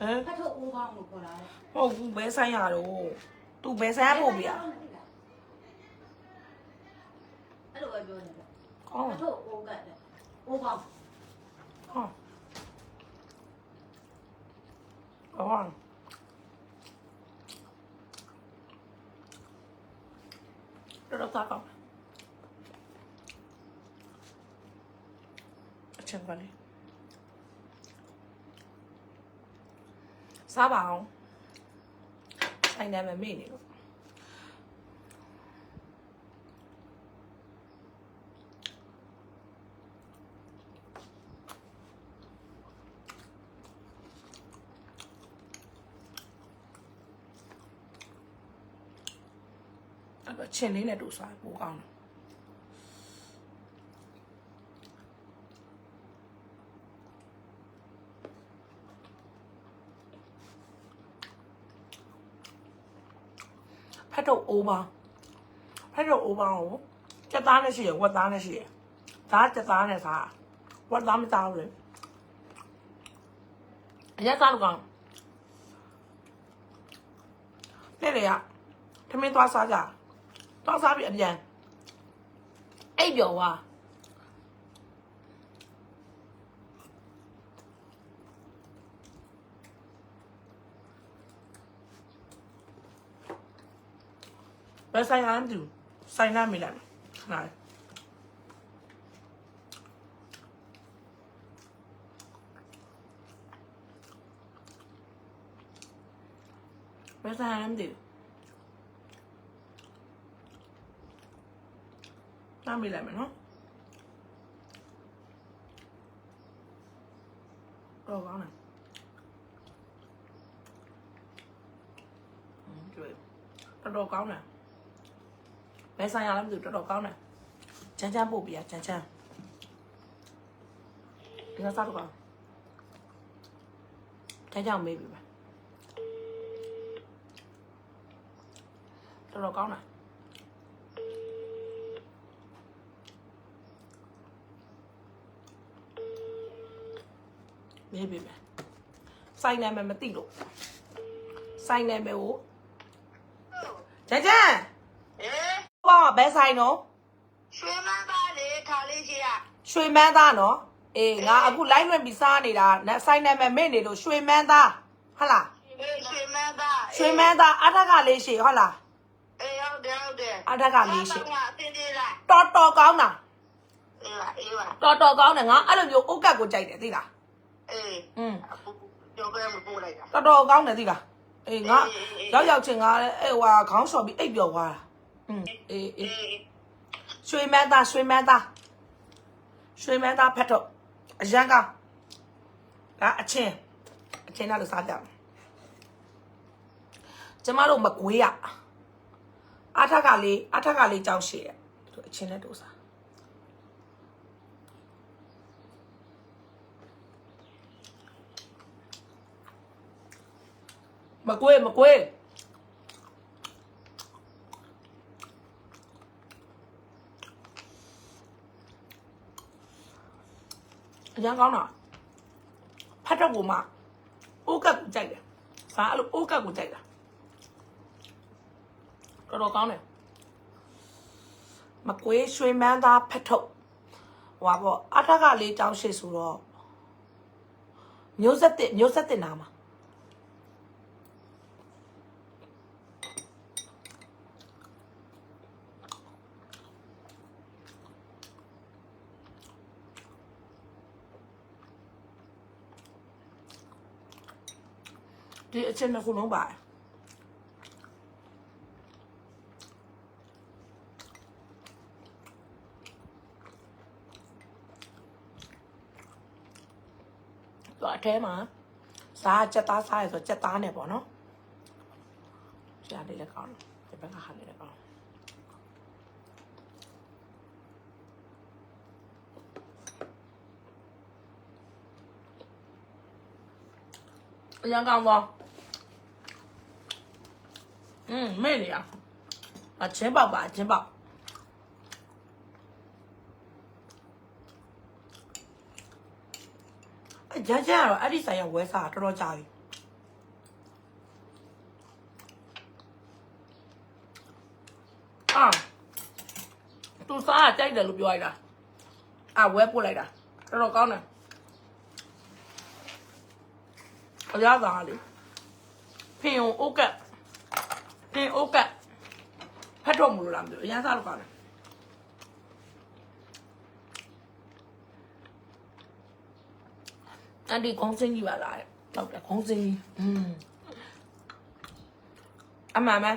ဟမ်ဖတ်ထုတ်ဦးကောင်းကိုခေါ်တာလေဟုတ်ဘူးဘဲဆိုင်ရတော့သူဘဲဆိုင်ရဖို့ပြအဲ့လိုပဲပြောနေတယ်ကောင်းဖတ်ထုတ်ဦးကတ်တယ်ဦးကောင်းဟောအော်တော့တော့ကောင်းအချင်းကလေး စားပါအောင်ဆိုင်တယ်မမေ့နေလို့အဲ့တော့ချင်းလေးနဲ့တူစားပိုကောင်းတယ် အိုးပါဖတ်တော့အိုးပါကိုစက်သားနဲ့ရှိရဝက်သားနဲ့ရှိရဒါစက်သားနဲ့စားဝက်သားမစားဘူးလေအရက်စားလို့ကောင်းတဲ့လေရထမင်းသွားစားကြသွားစားပြီးအပြန်အိပ်ပျော်သွား ဘယ်ဆိုင်ရမ်းတူဆိုင်နာမိလိုက်ခဏလေးဘယ်ဆိုင် ဘယ်ဆိုင်ရလဲမသိဘူးတော်တော်ကောင်းတယ်ချမ်းချမ်းပို့ပြရချမ်းချမ်းဒီကစားတော့ကောင်းချမ်းချမ်းမေးပြီပါတော်တော်ကောင်းတာမေးပြီပါဆိုင်နာမည်မသိလို့ဆိုင်နာမည်ကိုချမ်းချမ်း ဘောဘယ်ဆိုင်နော်ရွှေမန်းသားလေခါလေးရှိရရွှေမန်းသားနော်အေးငါအခု line လွှင့်ပြီးစားနေတာနဲ့ဆိုင်နာမည်မေ့နေလို့ရွှေမန်းသားဟုတ်လားအေးရွှေမန်းသားရွှေမန်းသားအထက်ကလေးရှိဟုတ်လားအေးဟုတ်တယ်ဟုတ်တယ်အထက်ကလေးရှိအတင်းတင်းလိုက်တော်တော်ကောင်းတာအေးပါအေးပါတော်တော်ကောင်းတယ်ငါအဲ့လိုမျိုးဥက်ကတ်ကိုကြိုက်တယ်သိလားအေးอืมအခုကြောက်ကြမပို့လိုက်တာတော်တော်ကောင်းတယ်သိလားအေးငါအေးအေးရောက်ရောက်ချင်းငါလည်းအဲ့ဟွာခေါင်းလျှော်ပြီးအိပ်ပျော်သွားတာ อืมအေးအေးအေးရွှေမန်းသားရွှေမန်းသားရွှေမန်းသားဖက်တော့အရန်ကောင်းဒါအချင်းအချင်းတော့စားကြမယ်ကျမတို့မကွေးရအထက်ကလေးအထက်ကလေးကြောက်ရှိရသူအချင်းနဲ့တူစားမကွေးမကွေး အရန်ကောင်းတာဖတ်တော့ကိုမှအိုးကတ်ကိုကြိုက်တယ်စားအဲ့လိုအိုးကတ်ကိုကြိုက်တာတော်တော်ကောင်းတယ်မကွေးရွှေမန်းသားဖတ်ထုတ်ဟွာပေါ့အထက်ကလေးတောင်းရှိဆိုတော့မျိုးဆက်တစ်မျိုးဆက်တစ်နာမှာ ဒီအချင်းနှစ်ခုလုံးပါတယ်တော့အထဲမှာစားချက်သားစားရဆိုချက်သားနဲ့ပေါ့နော်ရှားလေးလည်းကောင်းတယ်ဒီဘက်ကဟာလေးလည်းကောင်းအရင်ကောင်းတော့อืม 魅力啊！啊，真棒棒，真棒！啊，真真了，啊，你啥样为啥这么讲的？啊，都啥啊？这的路标来的，啊，外部来的，这老高呢？我家咋的？平庸，OK。 တယ်အရသာလေဖင်အိုကက်ဖင်အိုကက်ဖတ်တော့မလို့လားမသိဘူးအရသာလို့ကောင်းတယ်အန်ဒီခေါင်းစင်းကြီးပါလားဟုတ်တယ်ခေါင်းစင်းကြီးอืมအမှန်မဲ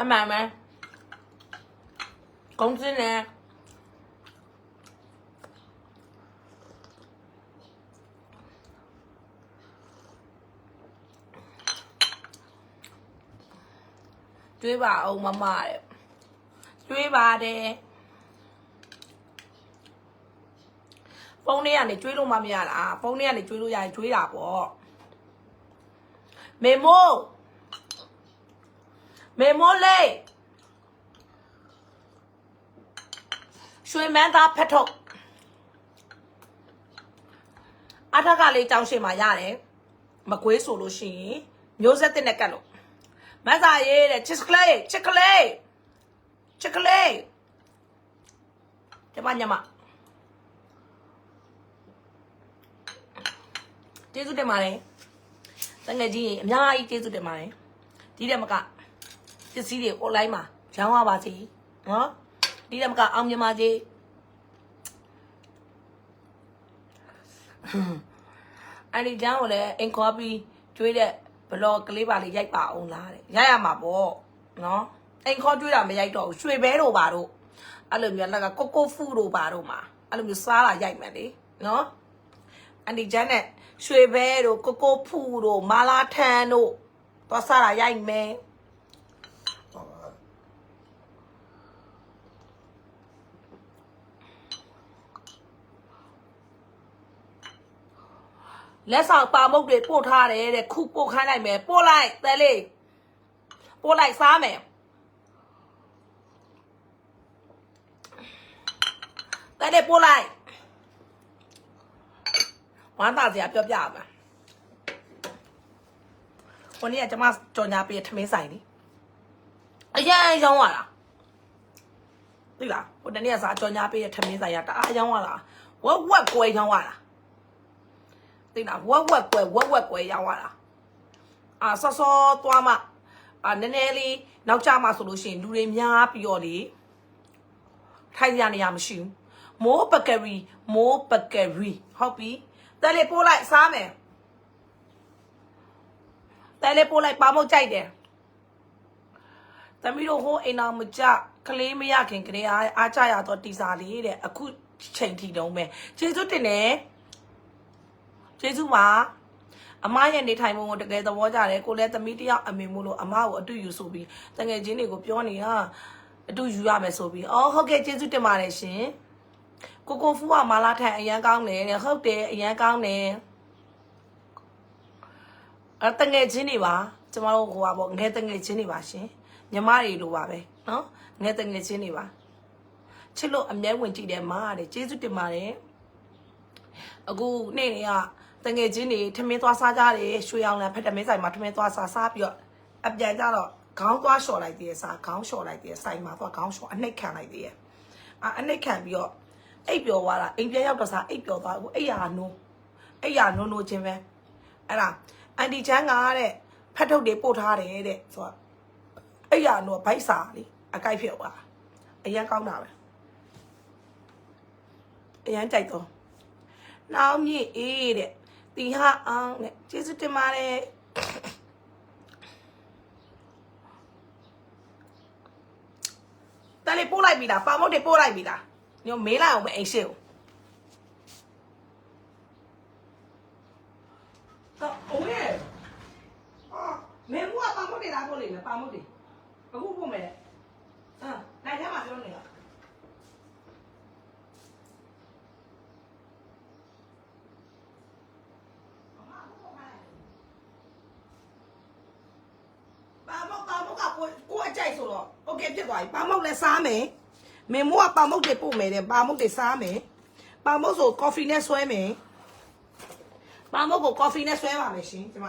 အမှန်မဲခေါင်းစင်းနဲ့ တွေးပါအောင်မမတဲ့တွေးပါတယ်ဖုန်းထဲကနေကျွေးလို့မမရလားဖုန်းထဲကနေကျွေးလို့ရရင်ကျွေးတာပေါ့မေမို့မေမို့လေးရွှေမန်းသားဖက်ထုတ်အထက်ကလေးတောင်းရှင်มาရတယ်မကွေးဆိုလို့ရှိရင်မျိုးဆက်တဲ့နဲ့ကတ်လို့ မဆာရေးတဲ့ချစ်ကလေးချစ်ကလေးချစ်ကလေးကျမညမကျေးဇူးတင်ပါတယ်တငယ်ကြီးအများကြီးကျေးဇူးတင်ပါတယ်ဒီတဲ့မကပစ္စည်းတွေ online မှာရောင်းရပါစေနော်ဒီတဲ့မကအောင်မြင်ပါစေအဲ့ဒီကျောင်းကိုလည်းအင်ခေါ်ပြီးကျွေးတဲ့ ဘလော့ကလေးပါလေးရိုက်ပါအောင်လားတဲ့ရိုက်ရမှာပေါ့နော်အင်ခေါ်ကျွေးတာမရိုက်တော့ဘူးရွှေဘဲတို့ပါတို့အဲ့လိုမျိုးလက်ကကိုကိုဖူတို့ပါတို့မှာအဲ့လိုမျိုးစားလာရိုက်မယ်လေနော်အန်ဒီဂျန်နဲ့ရွှေဘဲတို့ကိုကိုဖူတို့မာလာထန်တို့သွားစားလာရိုက်မယ် လက်ဆောင်ပါမုတ်တွေပို့ထားတယ်တဲ့ခုပို့ခိုင်းလိုက်မယ်ပို့လိုက်တဲလေးပို့လိုက်စားမယ်တဲလေးပို့လိုက်ဝမ်းသာစရာပြောပြပါမယ်ဟိုနေ့ကကျွန်မကြော်ညာပေးထမင်းဆိုင်လေအရင်ရောင်းရတာသိလားဟိုတနေ့ကစားကြော်ညာပေးထမင်းဆိုင်ရတအားရောင်းရတာဝက်ဝက်ကွယ်ရောင်းရတာ သိလားဝက်ဝက်ကွယ်ဝက်ဝက်ကွယ်ရောက်လာတာအာစောစောသွားမှအာနည်းနည်းလေးနောက်ကျမှဆိုလို့ရှိရင်လူတွေများပြီးတော့လေထိုင်ရနေရမရှိဘူးမိုးပကရီမိုးပကရီဟုတ်ပြီတယ်လေပို့လိုက်စားမယ်တယ်လေပို့လိုက်ပါမုတ်ကြိုက်တယ်သမီးတို့ဟိုအိမ်အောင်မကြကလေးမရခင်ကလေးအားအားကြရတော့တီစာလေးတဲ့အခုချိန်ထီတုံးပဲကျေးဇူးတင်တယ် ကျေးဇူးပါအမရဲ့နေထိုင်ပုံကိုတကယ်သဘောကျတယ်ကိုလည်းသမီးတယောက်အမေမို့လို့အမကိုအတူယူဆိုပြီးတငယ်ချင်းတွေကိုပြောနေတာအတူယူရမယ်ဆိုပြီးအော်ဟုတ်ကဲ့ကျေးဇူးတင်ပါတယ်ရှင်ကိုကိုဖူးကမာလာထိုင်အရန်ကောင်းတယ်တဲ့ဟုတ်တယ်အရန်ကောင်းတယ်အဲ့တငယ်ချင်းတွေပါကျမတို့ဟိုပါပေါ့ငယ်တငယ်ချင်းတွေပါရှင်ညီမတွေလိုပါပဲနော်ငယ်တငယ်ချင်းတွေပါချစ်လို့အမြဲဝင်ကြည့်တယ်မားတယ်ကျေးဇူးတင်ပါတယ်အခုနေ့တွေက တငယ်ချင်းတွေထမင်းသွားစားကြတယ်ရွှေအောင်လည်းဖက်တမင်းဆိုင်မှာထမင်းသွားစားစားပြီးတော့အပြန်ကြတော့ခေါင်းသွားလျှော်လိုက်သေးတယ်စားခေါင်းလျှော်လိုက်သေးတယ်ဆိုင်မှာသွားခေါင်းလျှော်အနှိတ်ခံလိုက်သေးတယ်အာအနှိတ်ခံပြီးတော့အိပ်ပျော်သွားတာအိမ်ပြန်ရောက်တော့စားအိပ်ပျော်သွားအခုအိပ်ရာနိုးအိပ်ရာနိုးနိုးချင်းပဲအဲ့ဒါအန်တီချမ်းကတဲ့ဖက်ထုတ်တွေပို့ထားတယ်တဲ့ဆိုတော့အိပ်ရာနိုးဘိုက်စာလေအကိုက်ဖြစ်သွားအရန်ကောင်းတာပဲအရန်ကြိုက်တော့နောင်မြင့်အေးတဲ့ တီဟာအောင်တဲ့ကျေးဇူးတင်ပါတယ်တလေးပို့လိုက်ပြီလားပါမုတ်တွေပို့လိုက်ပြီလားညမေးလိုက်အောင်မအိမ်ရှိကိုတော့အိုးရဲ့အာမင်းကပါမုတ်တွေလာပို့လိမ့်မယ်ပါမုတ်တွေအခုပို့မယ်အာနိုင်ထဲမှာပြောနေတာ ပါမောက်ပါမောက်ကကို ကိုအကြိုက်ဆိုတော့โอเคဖြစ်သွားပြီပါမောက်လည်းစားမယ်မင်းမိုးကပါမောက်တွေပို့မယ်တဲ့ပါမောက်တွေစားမယ်ပါမောက်ဆိုကော်ဖီနဲ့ဆွဲမယ်ပါမောက်ကိုကော်ဖီနဲ့ဆွဲပါမယ်ရှင်ကျမ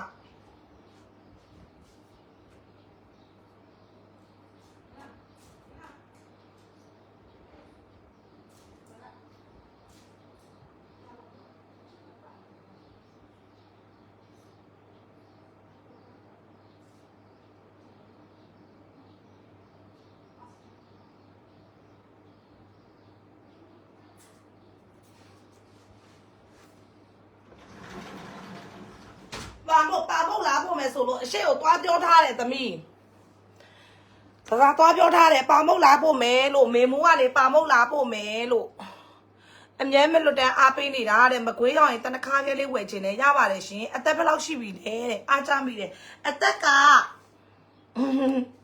မယ်ဆိုလို့အရှိကိုသွားပြောထားတယ်သမီးစကားသွားပြောထားတယ်ပါမုတ်လာပို့မယ်လို့မေမိုးကနေပါမုတ်လာပို့မယ်လို့အမြဲမလွတ်တမ်းအားပေးနေတာတဲ့မကွေးရောက်ရင်တနခါကလေးဝယ်ခြင်းနဲ့ရပါတယ်ရှင်အသက်ဘယ်လောက်ရှိပြီလဲတဲ့အားကြမိတယ်အသက်က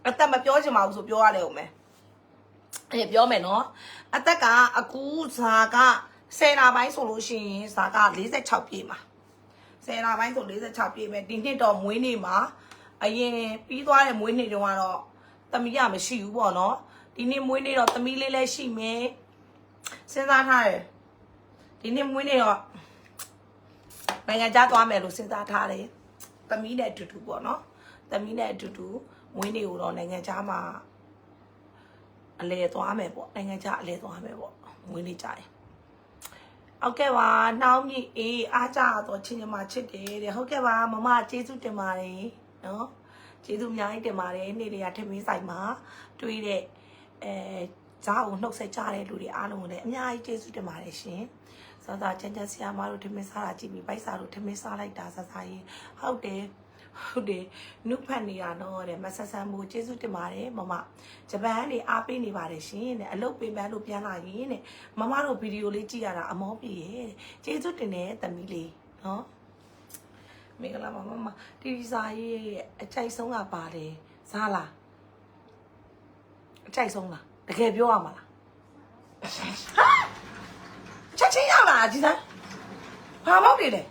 အသက်မပြောချင်ပါဘူးဆိုပြောရတယ်ဦးမယ်အဲ့ပြောမယ်နော်အသက်ကအခုဇာက10လပိုင်းဆိုလို့ရှိရင်ဇာက46ပြည့်မှာ ဆယ်လပိုင်းဆို46ပြည့်မယ်ဒီနှစ်တော့မွေးနေ့မှာအရင်ပြီးသွားတဲ့မွေးနေ့တုန်းကတော့သမီးရမရှိဘူးပေါ့နော်ဒီနှစ်မွေးနေ့တော့သမီးလေးလည်းရှိမယ်စဉ်းစားထားတယ်ဒီနှစ်မွေးနေ့တော့နိုင်ငံခြားသွားမယ်လို့စဉ်းစားထားတယ်သမီးနဲ့အတူတူပေါ့နော်သမီးနဲ့အတူတူမွေးနေ့ကိုတော့နိုင်ငံခြားမှာအလဲသွားမယ်ပေါ့နိုင်ငံခြားအလဲသွားမယ်ပေါ့မွေးနေ့ကြတယ် ဟုတ်ကဲ့ပါနှောင်းမြင့်အေးအားကြတော့ချင်းချင်မှချစ်တယ်တဲ့ဟုတ်ကဲ့ပါမမကျေးဇူးတင်ပါတယ်နော်ကျေးဇူးအများကြီးတင်ပါတယ်နေ့တွေကထမင်းဆိုင်မှာတွေ့တဲ့အဲဇာတ်ကိုနှုတ်ဆက်ကြတဲ့လူတွေအားလုံးကိုလည်းအများကြီးကျေးဇူးတင်ပါတယ်ရှင်စောစောချမ်းချမ်းဆရာမတို့ထမင်းစားတာကြည့်ပြီးပိုက်စားတို့ထမင်းစားလိုက်တာဆဆာရင်ဟုတ်တယ် ဟုတ်တယ်နုဖတ်နေတာတော့တဲ့မဆဆန်မို့ကျေးဇူးတင်ပါတယ်မမဂျပန်ကနေအားပေးနေပါတယ်ရှင်တဲ့အလုပ်ပင်ပန်းလို့ပြန်လာရင်တဲ့မမတို့ဗီဒီယိုလေးကြည့်ရတာအမောပြေရဲ့တဲ့ကျေးဇူးတင်တယ်တမီးလေးနော်မင်္ဂလာပါမမတီဗီစာရေးရဲ့အကြိုက်ဆုံးကပါတယ်ဇာလားအကြိုက်ဆုံးလားတကယ်ပြောရမှာလားဟာချက်ချင်းရောက်လာတာဒီသားဘာမောက်နေလဲ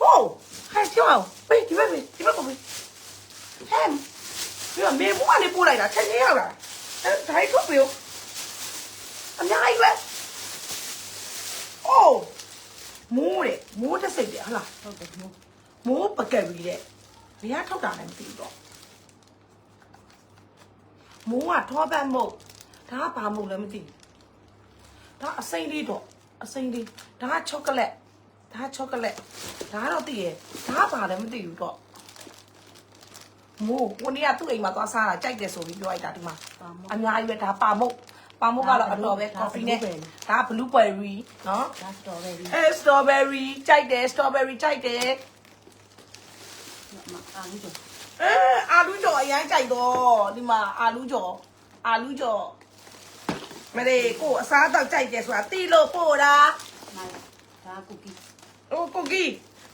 ဟိုးဟဲ့ပြောအောင်ပေးဒီဘက်ပေးဒီဘက်ကိုပေးဟဲ့ဒီကမေဘွားလေးပို့လိုက်တာချက်ချင်းရောက်လာအဲဒါကြီးထုတ်ပြောအများကြီးပဲအိုးမိုးတဲ့မိုးတစ်စိတ်တဲ့ဟလားဟုတ်တယ်မို့မိုးပကက်ပြီးတဲ့ဘယ်ကထောက်တာလဲမသိဘူးတော့မိုးကထောပတ်မုတ်ဒါကဘာမုတ်လဲမသိဘူးဒါအစိမ့်လေးတော့အစိမ့်လေးဒါကချောကလက် ဒါကချောကလက်ဒါကတော့သိရဲ့ဒါကဘာလဲမသိဘူးတော့မိုးကိုနေကသူ့အိမ်မှာသွားစားတာကြိုက်တယ်ဆိုပြီးပြောလိုက်တာဒီမှာပါမို့အများကြီးပဲဒါပါမုတ်ပါမုတ်ကတော့အတော်ပဲ coffee နဲ့ဒါက blueberry နော်ဒါစတော်ပဲဒီအဲ strawberry ကြိုက်တယ် strawberry ကြိုက်တယ်မအာလူကျော်အဲအာလူကြော်အရင်ကြိုက်တော့ဒီမှာအာလူကြော်အာလူကြော်မလေးကိုအစားတော့ကြိုက်တယ်ဆိုတာတီလို့ပို့တာမိုင်ဒါကူကီ ဟိုကိုကီ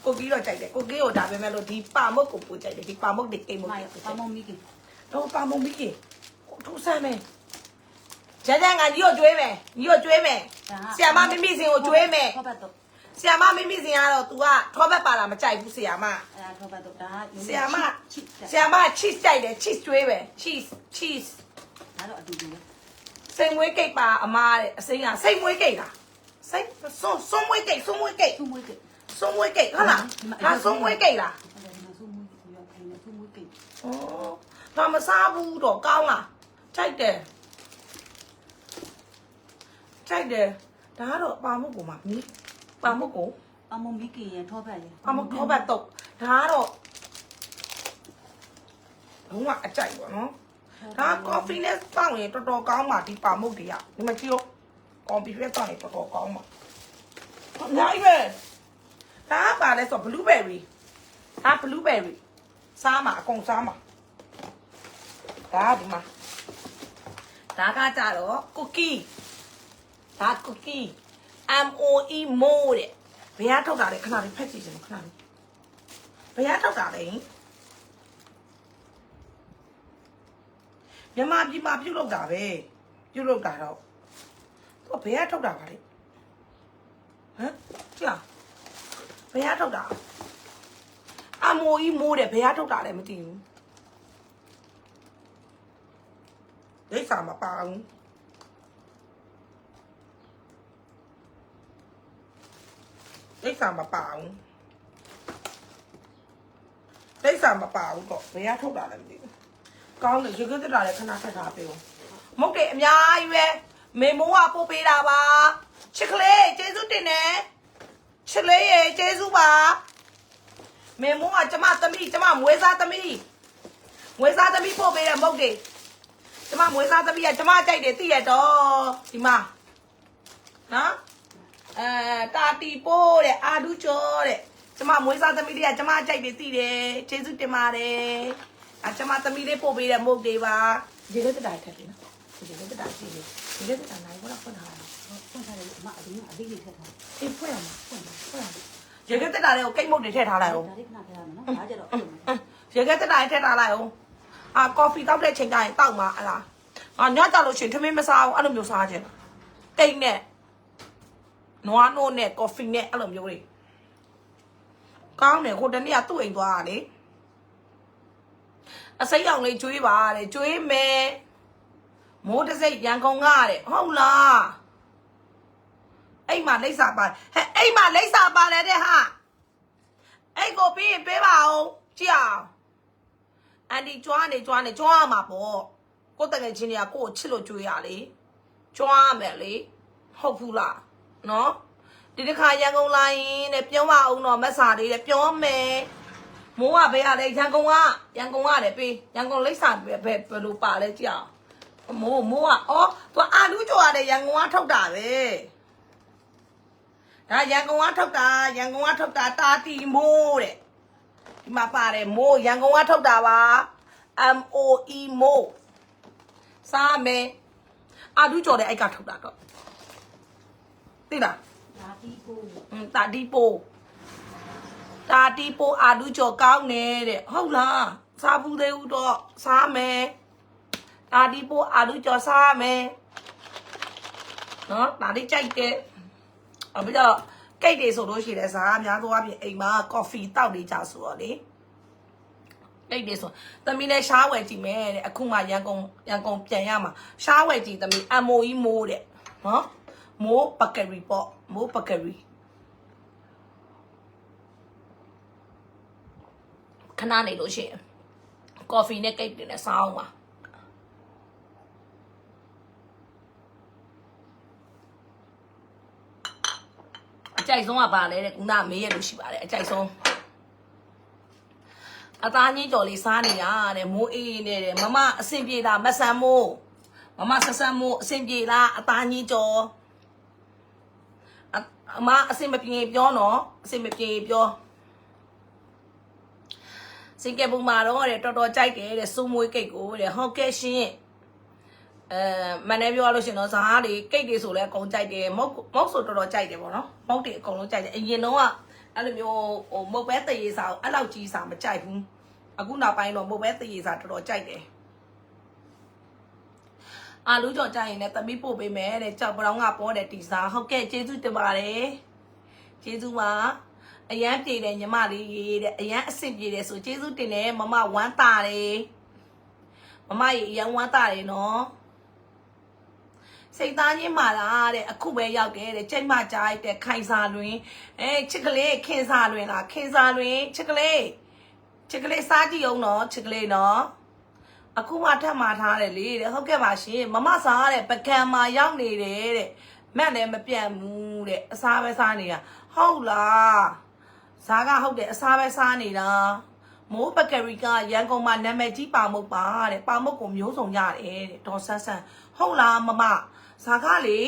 ကိုကီတော့ကြိုက်တယ်ကိုကီကိုဒါပဲမဲ့လို့ဒီပါမုတ်ကိုပို့ကြိုက်တယ်ဒီပါမုတ်ဒီကိမ်မုတ်မိုင်ကိုပို့ကြိုပါက်တယ်မမီကီတော့ပါမုတ်မီးကြီးထူးဆန်းမယ်ဂျန်ဂျန်ကညီကိုကျွေးမယ်ညီကိုကျွေးမယ်ဒါဆီယမမိမိစင်ကိုကျွေးမယ်ထောပတ်တော့ဆီယမမိမိစင်ကတော့ तू ကထောဘက်ပါတာမကြိုက်ဘူးဆီယမအဲဒါထောပတ်တော့ဒါဆီယမချစ်ဆီယမ cheese ကြိုက်တယ် cheese ကျွေးပဲ cheese cheese ဒါတော့အတူတူပဲစိတ်မွေးကိတ်ပါအမားတဲ့အစိမ်းကစိတ်မွေးကိတ်လားစိတ်စွန်းစွန်းမွေးကိတ်စွန်းမွေးကိတ်သူ့မွေးကီစွန်းမွေးကိတ် ဟုတ်လားဒါစွန်းမွေးကိတ်လားအဲ့ဒါသူ့မွေးကီရောက်နေသူ့မွေးကီဩဒါမစားဘူးတော့ကောင်းလားကြိုက်တယ်ကြိုက်တယ်ဒါကတော့ပါမုတ်ကိုမှမီးပါမုတ်ကိုပါမမီကီရထောပတ်ရပါမုတ်ခေါ်ဘတ်တော့ဒါကတော့ဘုံကအကြိုက်ပါနော်ဒါကော်ဖီနဲ့စောင့်ရင်တော်တော်ကောင်းပါဒီပါမုတ်တွေကဒီမှာကြည့်ရောကော်ဖီနဲ့စောင့်ရင်တော်တော်ကောင်းပါအများကြီးပဲ ဒါကပါလဲဆို blueberry ဒါ blueberry စားမှာအကုန်စားမှာဒါကဒီမှာဒါကကြတော့ cookie ဒါ cookie M O E မိုးတဲ့ဘယ်ကထုတ်တာလဲခဏလေးဖက်ကြည့်စမ်းခဏလေးဘယ်ကထုတ်တာလဲမြန်မာပြည်မှာပြုတ်လောက်တာပဲပြုတ်လောက်တာတော့သူကဘယ်ကထုတ်တာပါလဲဟမ်ကြာ ဘယ်ကထုတ်တာအမိုးကြီးမိုးတယ်ဘယ်ကထုတ်တာလဲမသိဘူးဒိတ်စာမပါဘူးဒိတ်စာမပါဘူးဒိတ်စာမပါဘူးတော့ဘယ်ကထုတ်တာလဲမသိဘူးကောင်းတယ်ရေကတက်တာလည်းခဏဆက်ထားပေးဦးမုတ်တယ်အများကြီးပဲမေမိုးကပို့ပေးတာပါချစ်ကလေးကျေးဇူးတင်တယ် ချစ်လေးရေကျေးဇူးပါမေမိုးကကျမသမီးကျမမွေးစားသမီးမွေးစားသမီးပို့ပေးတဲ့မုတ်တွေကျမမွေးစားသမီးကကျမကြိုက်တယ်သိရတော့ဒီမှာနော်အဲတာတီပိုးတဲ့အာဒူကျော်တဲ့ကျမမွေးစားသမီးတွေကကျမကြိုက်တယ်သိတယ်ကျေးဇူးတင်ပါတယ်အကျမသမီးလေးပို့ပေးတဲ့မုတ်တွေပါဒီလိုတက်တာထက်ပြီနော်ဒီလိုတက်တာကြည့်လေဒီလိုတက်တာနိုင်ဘောတော့ဖွင့်ထားတယ် ဖွင့်ထားတယ်အမအလေးကအလေးလေးထည့်ထားတယ်အေးဖွင့်ရမှာဖွင့်ရမှာဖွင့်ရမှာရေခဲတက်တာလေးကိုကိတ်မုတ်တွေထည့်ထားလိုက်အောင်ဒါလေးခဏထည့်ရမယ်နော်ဒါကြတော့အဲ့လိုမျိုးရေခဲတက်တာလေးထည့်ထားလိုက်အောင်အာကော်ဖီတောက်တဲ့ချိန်ကျရင်တောက်မှာအလားအာညကြလို့ရှင်ထမင်းမစားဘူးအဲ့လိုမျိုးစားခြင်းတိတ်နဲ့နွားနို့နဲ့ကော်ဖီနဲ့အဲ့လိုမျိုးတွေကောင်းတယ်ဟိုတနေ့ကသူ့အိမ်သွားတာလေအစိမ်းရောင်လေးကျွေးပါတဲ့ကျွေးမယ်မိုးတစ်စိတ်ရန်ကုန်ကတဲ့ဟုတ်လား အိမ်မှာလိမ့်စာပါဟဲ့အိမ်မှာလိမ့်စာပါတယ်တဲ့ဟာအိမ်ကိုပြီးရင်ပေးပါအောင်ကြည့်အောင်အန်ဒီကြွားနေကြွားနေကြွားရမှာပေါ့ကိုယ်တကယ်ချင်းတွေကကိုယ့်ကိုချစ်လို့ကြွေးရလေကြွားရမယ်လေဟုတ်ဘူးလားနော်ဒီတစ်ခါရန်ကုန်လာရင်တဲ့ပြောပါအောင်တော့မက်စာလေးတဲ့ပြောမယ်မိုးကဘေးရလေရန်ကုန်ကရန်ကုန်ကလည်းပေးရန်ကုန်လိမ့်စာဘယ်ဘယ်ဘယ်လိုပါလဲကြည့်အောင်မိုးမိုးကအော်သူအာလူးကြော်ရတယ်ရန်ကုန်ကထုတ်တာပဲ ဒါရန်ကုန်ကထုတ်တာရန်ကုန်ကထုတ်တာတာတီမိုးတဲ့ဒီမှာပါတယ်မိုးရန်ကုန်ကထုတ်တာပါ M O E မိုးစားမယ်အာဒူးကြော်တဲ့အိုက်ကထုတ်တာတော့သိလားတာတီပိုးอืมတာတီပိုးတာတီပိုးအာဒူးကြော်ကောင်းနေတဲ့ဟုတ်လားစားဘူးသေးဘူးတော့စားမယ်တာတီပိုးအာဒူးကြော်စားမယ်နော်ဒါလေးကြိုက်တယ် ပြီးတော့ကိတ်တွေဆိုလို့ရှိတယ်စားအများသောအားဖြင့်အိမ်မှာကော်ဖီတောက်နေကြဆိုတော့လေကိတ်တွေဆိုသမီးလည်းရှားဝယ်ကြည့်မယ်တဲ့အခုမှရန်ကုန်ရန်ကုန်ပြန်ရမှာရှားဝယ်ကြည့်သမီး MOE မိုးတဲ့နော်မိုးပကရီပေါ့မိုးပကရီခဏနေလို့ရှိရင်ကော်ဖီနဲ့ကိတ်တွေနဲ့စားအောင်ပါ ကြိုက်ဆုံးကပါလေတဲ့ကုနာမေးရလို့ရှိပါတယ်အကြိုက်ဆုံးအသားကြီးကြော်လေးစားနေရတဲ့မိုးအေးအေးနဲ့တဲ့မမအဆင်ပြေလားမဆန်မိုးမမဆဆန်မိုးအဆင်ပြေလားအသားကြီးကြော်အအမအဆင်မပြေပြောနော်အဆင်မပြေပြောစင်ကပူမှာတော့တဲ့တော်တော်ကြိုက်တယ်တဲ့စူးမွေးကိတ်ကိုတဲ့ဟုတ်ကဲ့ရှင် အဲမန်နေပြောရလို့ရှင်တော့ဇားတွေကိတ်တွေဆိုလဲအကုန်ကြိုက်တယ်မုတ်မုတ်ဆိုတော်တော်ကြိုက်တယ်ပေါ့နော်မုတ်တွေအကုန်လုံးကြိုက်တယ်အရင်တော့ကအဲ့လိုမျိုးဟိုမုတ်ပဲတရေစာကိုအဲ့လောက်ကြီးစာမကြိုက်ဘူးအခုနောက်ပိုင်းတော့မုတ်ပဲတရေစာတော်တော်ကြိုက်တယ်အာလူကြော်ကြိုက်ရင်လည်းတမိပို့ပေးမယ်တဲ့ကြောက်ပရောင်းကပေါ်တဲ့တီစာဟုတ်ကဲ့ကျေးဇူးတင်ပါတယ်ကျေးဇူးပါအရန်ပြေတယ်ညီမလေးရေတဲ့အရန်အဆင်ပြေတယ်ဆိုကျေးဇူးတင်တယ်မမဝမ်းတာတယ်မမရေအရန်ဝမ်းတာတယ်နော် စိတ်သားချင်းမာလားတဲ့အခုပဲရောက်တယ်တဲ့ချိန်မှကြားလိုက်တဲ့ခိုင်စာလွင်အဲချစ်ကလေးခင်စာလွင်လားခင်စာလွင်ချစ်ကလေးချစ်ကလေးစားကြည့်အောင်နော်ချစ်ကလေးနော်အခုမှထပ်မှာထားတယ်လေတဲ့ဟုတ်ကဲ့ပါရှင်မမစားတဲ့ပကံမှာရောက်နေတယ်တဲ့မက်လည်းမပြတ်ဘူးတဲ့အစားပဲစားနေတာဟုတ်လားဇာကဟုတ်တယ်အစားပဲစားနေတာမိုးပကရီကရန်ကုန်မှာနာမည်ကြီးပါမုတ်ပါတဲ့ပါမုတ်ကိုမျိုးစုံရတယ်တဲ့ဒေါ်ဆန်းဆန်းဟုတ်လားမမ ဇာကလေ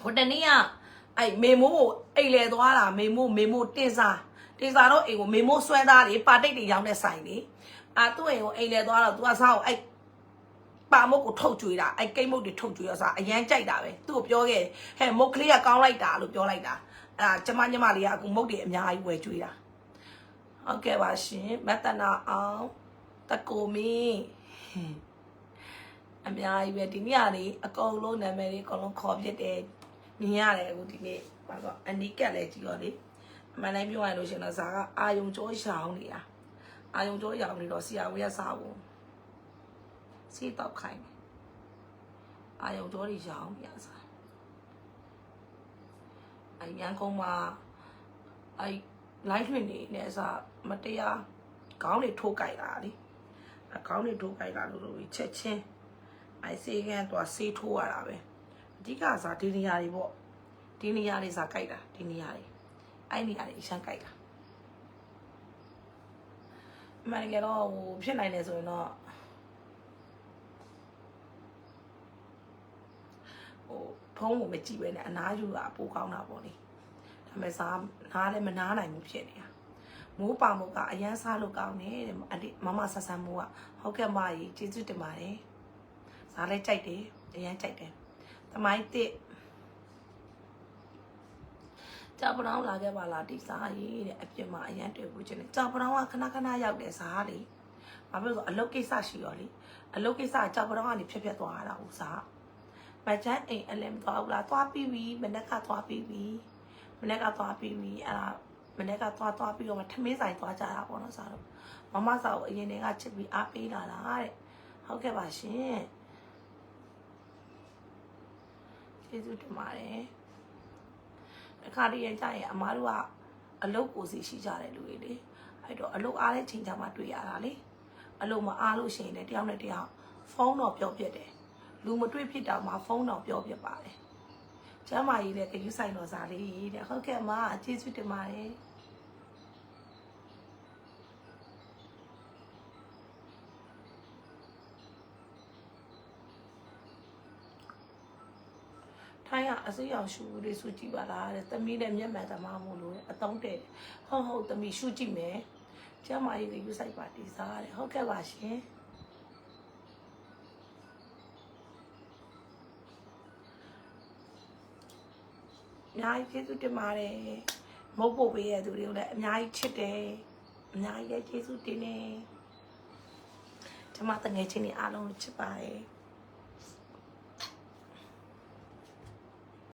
ဟိုတနေ့ကအဲ့မေမိုးကိုအိမ်လေသွားတာမေမိုးမေမိုးတင်စားတင်စားတော့အိမ်ကိုမေမိုးဆွဲသားလေပါတိတ်တွေရောင်းတဲ့ဆိုင်လေအာသူ့အိမ်ကိုအိမ်လေသွားတော့ तू ကစားကိုအဲ့ပါမုတ်ကိုထုတ်ကြွေးတာအဲ့ကိတ်မုတ်တွေထုတ်ကြွေးရစားအရန်ကြိုက်တာပဲသူ့ကိုပြောခဲ့ဟဲ့မုတ်ကလေးကကောင်းလိုက်တာလို့ပြောလိုက်တာအဲ့ဒါကျမညမလေးကအခုမုတ်တွေအများကြီးဝယ်ကျွေးတာဟုတ်ကဲ့ပါရှင်မတနာအောင်တကိုမင်း အများကြီးပဲဒီနေ့ကနေအကုန်လုံးနာမည်တွေအကုန်လုံးခေါ်ပြစ်တယ်မြင်ရတယ်အခုဒီနေ့ဘာလို့အနီကက်လဲကြည့်ရောလေအမှန်တိုင်းပြောရလို့ရှင်တော့ဇာကအာယုံကြောရှောင်းနေတာအာယုံကြောရောင်နေတော့ဆရာဝေးရစားဖို့စီတောက်ခိုင်းတယ်အာယုံကြောတွေရောင်နေရစားအရန်ကုန်မှာအဲလိုက်ထွင်နေနေစားမတရားခေါင်းတွေထိုးကြိုက်တာလေအခေါင်းတွေထိုးကြိုက်တာလို့လို့ချက်ချင်း အဲစေကန်တော့ဆေးထိုးရတာပဲအဓိကစားဒီနေရာတွေပေါ့ဒီနေရာတွေစားကြိုက်တာဒီနေရာတွေအဲ့နေရာတွေအရှမ်းကြိုက်တာအမှန်တကယ်တော့ဟိုဖြစ်နိုင်တယ်ဆိုရင်တော့ဟိုဖုံးကိုမကြည့်ပဲနဲ့အနားယူတာပိုကောင်းတာပေါ့လေဒါအမေစားနားလည်းမနားနိုင်ဘူးဖြစ်နေတာမိုးပါမို့ကအရန်စားလို့ကောင်းတယ်တဲ့အဒီမမဆက်ဆံမိုးကဟုတ်ကဲ့မကြီးကျေးဇူးတင်ပါတယ် စားလဲကြိုက်တယ်အရန်ကြိုက်တယ်သမိုင်းတစ်ကြောက်ပတောင်းလာခဲ့ပါလားဒီစားရေးတဲ့အပြင်မှာအရန်တွေ့ဘူးချင်းတယ်ကြောက်ပတောင်းကခဏခဏရောက်တယ်စားလေဘာဖြစ်လို့ဆိုအလုပ်ကိစ္စရှိရောလေအလုပ်ကိစ္စကြောက်ပတောင်းကနေဖြတ်ဖြတ်သွားတာဦးစားမချမ်းအိမ်အလင်သွားဘူးလားသွားပြီးပြီမနေ့ကသွားပြီးပြီမနေ့ကသွားပြီးပြီအဲ့ဒါမနေ့ကသွားသွားပြီးတော့မှထမင်းဆိုင်သွားကြတာပေါ့နော်စားတော့မမစားကိုအရင်တည်းကချစ်ပြီးအားပေးလာတာတဲ့ဟုတ်ကဲ့ပါရှင် ကျေးဇူးတင်ပါတယ်အခါတည်းရကြရင်အမားတို့ကအလုတ်ကိုစီရှိကြတယ်လူတွေလေအဲ့တော့အလုတ်အားတဲ့ချိန်ချမှာတွေ့ရတာလေအလုတ်မအားလို့ရှိရင်လည်းတယောက်နဲ့တယောက်ဖုန်းတော့ပြောပြတယ်လူမတွေ့ဖြစ်တော့မှဖုန်းတော့ပြောပြပါတယ်ကျမ်းမာရေးတဲ့ကယူဆိုင်တော်စားလေးတဲ့ဟုတ်ကဲ့အမကျေးဇူးတင်ပါတယ် ထိုင်းကအစိမ်းအောင်ရှူလေးရှူကြည့်ပါလားတဲ့သမီးနဲ့မျက်မှန်သမားမို့လို့တဲ့အတုံးတဲ့ဟုတ်ဟုတ်သမီးရှူကြည့်မယ်ကျမ်းမာရေးကယူဆိုင်ပါတီစားတဲ့ဟုတ်ကဲ့ပါရှင်အများကြီးကျေးဇူးတင်ပါတယ်မဟုတ်ဖို့ပေးရသူတွေကိုလည်းအများကြီးချစ်တယ်အများကြီးလည်းကျေးဇူးတင်တယ်ဒီမှာတငယ်ချင်းတွေအားလုံးကိုချစ်ပါတယ်